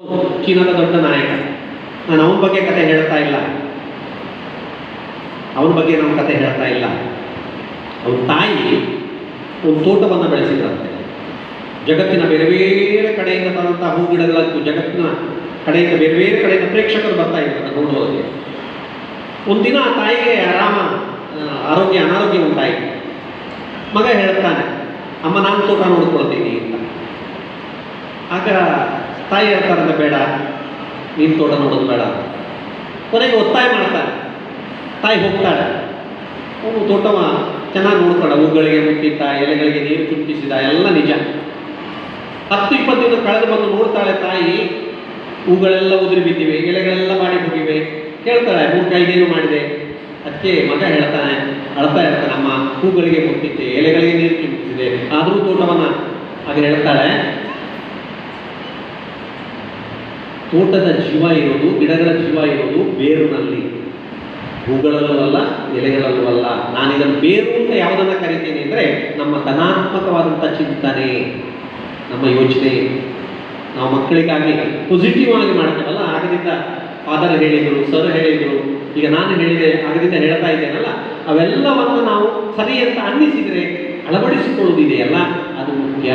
ಚೀನಾದ ದೊಡ್ಡ ನಾಯಕ. ನಾನು ಅವನ ಬಗ್ಗೆ ಕತೆ ಹೇಳ್ತಾ ಇಲ್ಲ. ಅವನ ಬಗ್ಗೆ ನಾನು ಕತೆ ಹೇಳ್ತಾ ಇಲ್ಲ. ಅವನ ತಾಯಿ ಒಂದು ತೋಟವನ್ನು ಬೆಳೆಸಿದ್ರಂತೆ. ಜಗತ್ತಿನ ಬೇರೆ ಬೇರೆ ಕಡೆಯಿಂದ ಬಂದಂಥ ಹೂ ಗಿಡಗಳಂತೂ ಜಗತ್ತಿನ ಕಡೆಯಿಂದ ಬೇರೆ ಬೇರೆ ಕಡೆಯಿಂದ ಪ್ರೇಕ್ಷಕರು ಬರ್ತಾ ಇದ್ದಾರೆ ನೋಡುವುದಕ್ಕೆ ಒಂದಿನ ಆ ತಾಯಿಗೆ ಆರಾಮ ಆರೋಗ್ಯ, ಅನಾರೋಗ್ಯ ಉಂಟಾಯಿತು. ಮಗ ಹೇಳ್ತಾನೆ, ಅಮ್ಮ, ನಾನು ತೋಟ ನೋಡ್ಕೊಳ್ತೀನಿ ಅಂತ. ಆಗ ತಾಯಿ ಹೇಳ್ತಾರಂತೆ ಬೇಡ. ನೀನು ತೋಟ ನೋಡೋದು ಬೇಡ. ಕೊನೆಗೆ ಒತ್ತಾಯ ಮಾಡ್ತಾರೆ ತಾಯಿ ಹೋಗ್ತಾಳೆ. ಅವನು ತೋಟವ ಚೆನ್ನಾಗಿ ನೋಡ್ತಾಳೆ ಹೂಗಳಿಗೆ ಮುಟ್ಟಿದ್ದ, ಎಲೆಗಳಿಗೆ ನೀರು ಚುಟ್ಟಿಸಿದ ಎಲ್ಲ ನಿಜ. ಹತ್ತು ಇಪ್ಪತ್ತು ದಿನ ಕಳೆದು ಬಂದು ನೋಡ್ತಾಳೆ ತಾಯಿ, ಹೂಗಳೆಲ್ಲ ಉದುರಿ ಬಿದ್ದಿವೆ, ಎಲೆಗಳೆಲ್ಲ ಮಾಡಿ ಹೋಗಿವೆ. ಕೇಳ್ತಾಳೆ ಮೂರು ಕೈಗೇನು ಮಾಡಿದೆ? ಅದಕ್ಕೆ ಮಗ ಹೇಳ್ತಾನೆ, ಅಳ್ತಾ ಇರ್ತಾನೆ, ಅಮ್ಮ, ಹೂಗಳಿಗೆ ಮುಟ್ಟಿದ್ದೆ, ಎಲೆಗಳಿಗೆ ನೀರು ಚುಟ್ಟಿಸಿದೆ ಆದರೂ ತೋಟವನ್ನ ಅದು ಹೇಳ್ತಾಳೆ. ತೋಟದ ಜೀವ ಇರೋದು, ಗಿಡಗಳ ಜೀವ ಇರೋದು ಬೇರುನಲ್ಲಿ ಹೂಗಳಲ್ಲೂ ಅಲ್ಲ ಎಲೆಗಳಲ್ಲೂ ಅಲ್ಲ. ನಾನು ಇದನ್ನು ಬೇರು ಅಂತ ಯಾವುದನ್ನು ಕರಿತೀನಿ ಅಂದರೆ ನಮ್ಮ ಧನಾತ್ಮಕವಾದಂಥ ಚಿಂತನೆ, ನಮ್ಮ ಯೋಚನೆ. ನಾವು ಮಕ್ಕಳಿಗಾಗಿ ಪಾಸಿಟಿವ್ ಆಗಿ ಮಾಡ್ತೇವಲ್ಲ, ಆಗದಿಂದ ಫಾದರ್ ಹೇಳಿದರು ಸರ್ ಹೇಳಿದರು. ಈಗ ನಾನು ಹೇಳಿದೆ, ಆಗದಿಂದ ಹೇಳ್ತಾ ಇದ್ದೇನಲ್ಲ, ಅವೆಲ್ಲವನ್ನು ನಾವು ಸರಿ ಅಂತ ಅನ್ನಿಸಿದರೆ ಅಳವಡಿಸಿಕೊಳ್ಳುವುದಿದೆಯಲ್ಲ ಅದು ಮುಖ್ಯ.